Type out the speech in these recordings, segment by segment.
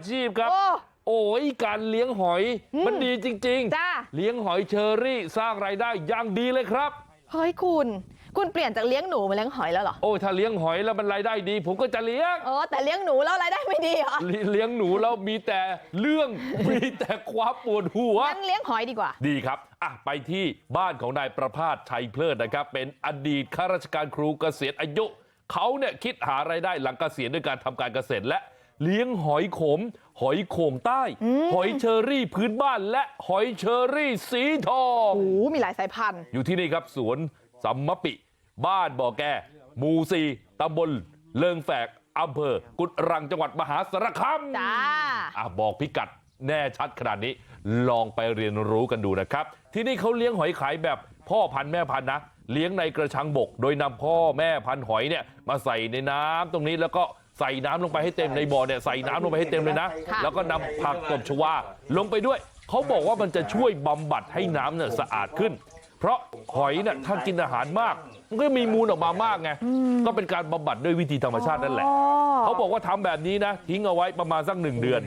อาชีพครับโอ้โอ้ยการเลี้ยงหอยอืมมันดีจริงจ้าๆเลี้ยงหอยเชอรี่สร้างรายได้อย่างดีเลยครับเฮ้ยคุณคุณเปลี่ยนจากเลี้ยงหนูมาเลี้ยงหอยแล้วเหรอโอ้ยถ้าเลี้ยงหอยแล้วมันรายได้ดี ผมก็จะเลี้ยงเออแต่เลี้ยงหนูแล้วรายได้ไม่ดีเหรอเลี้ยเลี้ยงหนูแล้วมีแต่เรื่องมีแต่ความปวดหัวงั้นเลี้ยงหอยดีกว่า ดีครับอะไปที่บ้านของนายประภาสชัยเพลิดนะครับ เป็นอดีตข้าราชการครูเกษียณอายุเขาเนี่ยคิดหารายได้หลังเกษียณด้วยการทำการเกษตรและ เลี้ยงหอยขมหอยโข่งใต้หอยเชอรี่พื้นบ้านและหอยเชอรี่สีทองโอ้โหมีหลายสายพันธุ์อยู่ที่นี่ครับสวนสัมมปิบ้านบ่อแก่หมู่ซีตำบลเลิงแฝกอำเภอกุดรังจังหวัดมหาสารคามจ้าอะบอกพิกัดแน่ชัดขนาดนี้ลองไปเรียนรู้กันดูนะครับ ที่นี่เขาเลี้ยงหอยขายแบบพ่อพันธุ์แม่พันธุ์นะเลี้ยงในกระชังบก โดยนำพ่อแม่พันธุ์หอยเนี่ยมาใส่ในน้ำตรงนี้แล้วก็ ใส่น้ำลงไปให้เต็มในบ่อเนี่ยใส่น้ำลงไปให้เต็มเลยนะค่ะแล้วก็นำผักตบชวาลงไปด้วยเขาบอกว่ามันจะช่วยบำบัดให้น้ำเนี่ยสะอาดขึ้น เพราะหอยเนี่ยถ้ากินอาหารมากมันก็มีมูลออกมามากไงก็เป็นการบำบัดด้วยวิธีธรรมชาตินั่นแหละอ๋อเขาบอกว่าทำแบบนี้นะทิ้งเอาไว้ประมาณสักหนึ่งเดือน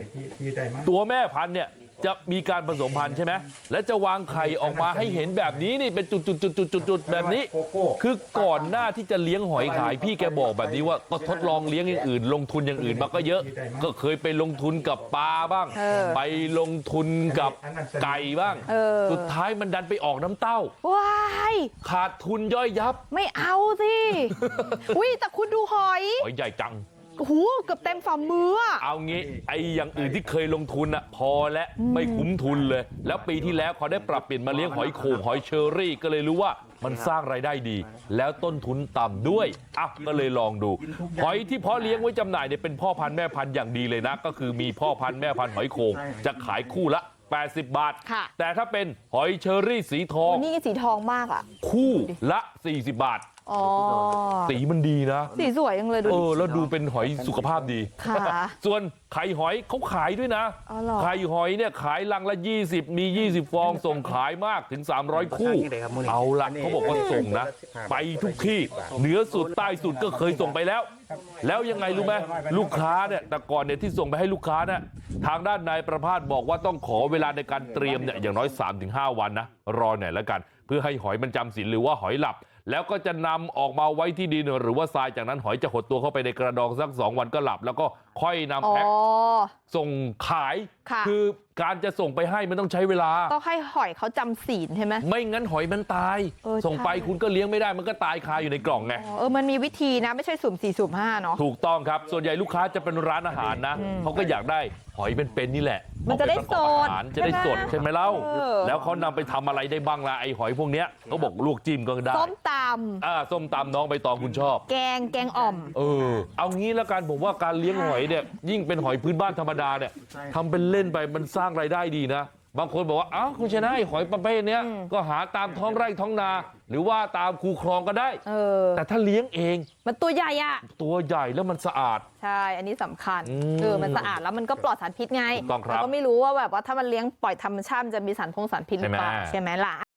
ตัวแม่พันธุ์เนี่ย จะมีการผสมพันธุ์ใช่ไหมและจะวางไข่ออกมาให้เห็นแบบนี้นี่เป็นจุดๆๆๆๆแบบนี้ คือก่อนหน้าที่จะเลี้ยงหอยขายพี่แกบอกแบบนี้ว่าก็ทดลองเลี้ยงอย่างอื่น ลงทุนอย่างอื่นมาก็เยอะ ก็เคยไปลงทุนกับปลาบ้างเออไปลงทุนกับไก่บ้างเออสุดท้ายมันดันไปออกน้ำเต้าว้ายขาดทุนย่อยยับ ไม่เอาสิอุ้ยแต่คุณดูหอยหอยใหญ่จัง โอ้โหเกือบเต็มฝ่ามืออะเอางี้ไอ้อย่างอื่นที่เคยลงทุนอะพอและไม่คุ้มทุนเลยแล้วปีที่แล้วเขาได้ปรับเปลี่ยนมาเลี้ยงหอยโข่งหอยเชอรี่ก็เลยรู้ว่ามันสร้างรายได้ดีแล้วต้นทุนต่ำด้วยอะก็เลยลองดูหอยที่เพาะเลี้ยงไว้จำหน่ายเนี่ยเป็นพ่อพันธุ์แม่พันธุ์อย่างดีเลยนะก็คือมีพ่อพันธุ์แม่พันธุ์หอยโข่งจะขายคู่ละ80บาทค่ะแต่ถ้าเป็นหอยเชอรี่สีทองนี่สีทองมากอะคู่ละ 40 บาทอ๋อ สีมันดีนะสีสวยจังเลยดูเอดิอแล้วดูเป็นหอยสุขภาพดีค่ะส่วนไข่หอยเขาขายด้วยนะอ๋อเหรอไข่หอยเนี่ยขายลังละ20มี20ฟองส่งขายมากถึง 300 คู่ เอาละเขาบอกว่าส่งนะ ไปทุกที่เหนือสุดใต้สุดก็เคยส่งไปแล้ว แล้วยังไงรู้ไหมลูกค้าเนี่ยแต่ก่อนเนี่ยที่ส่งไปให้ลูกค้าเนี่ยทางด้านนายประภาสบอกว่าต้องขอเวลาในการเตรียมเนี่ยอย่างน้อย 3-5 วันนะรอหน่อยแล้วกัน เพื่อให้หอยมันจำศีลหรือว่าหอยหลับ แล้วก็จะนำออกมาไว้ที่ดินหรือว่าทรายจากนั้นหอยจะหดตัวเข้าไปในกระดองสัก2วันก็หลับแล้วก็ค่อยนำอ๋อแพ็คส่งขายค่ะอการจะส่งไปให้มันต้องใช้เวลาต้องให้หอยเขาจำศีลใช่ไหมไม่งั้นหอยมันตายเออส่งไปใช่คุณก็เลี้ยงไม่ได้มันก็ตายคาอยู่ในกล่องไงอ๋อเออมันมีวิธีนะไม่ใช่สุ่มสี่สุ่มห้าเนาะถูกต้องครับส่วนใหญ่ลูกค้าจะเป็นร้านอาหารนะเขาก็อยากได้หอยเป็นๆนี่แหละมันจะได้เอาปประกอบอาหารสดจะได้สดใช่ใช่ไหไหมมเล่าเออแล้วเขานำไปทำอะไรได้บ้างล่ะไอหอยพวกเนี้ยเขาบอกลวกจิ้มก็ได้ส้มตอ่าส้มตำน้องใบตองคุณชอบำแกงแกงอ่อมเออเอางี้แล้วกันผมว่าการเลี้ยงหอยเนี่ยยิ่งเป็นหอยพื้นบ้านธรรมดาเนี่ยทำเป็นเล่นไปมันสร้างรายได้ดีนะบางคนบอกว่าอ้าวคุณชนะไอ้หอยประเภทเนี้ยอืมก็หาตามท้องไร่ท้องนาหรือว่าตามคูคลองก็ได้เออแต่ถ้าเลี้ยงเองมันตัวใหญ่อะตัวใหญ่แล้วมันสะอาดใช่อันนี้สำคัญอืมเออมันสะอาดแล้วมันก็ปลอดสารพิษไงถูกต้องครับเราก็ไม่รู้ว่าแบบว่าถ้ามันเลี้ยงปล่อยธรรมชาติมันจะมีสารพงสารพิษหรือเปล่าใช่ไหมใช่ไหมล่ะ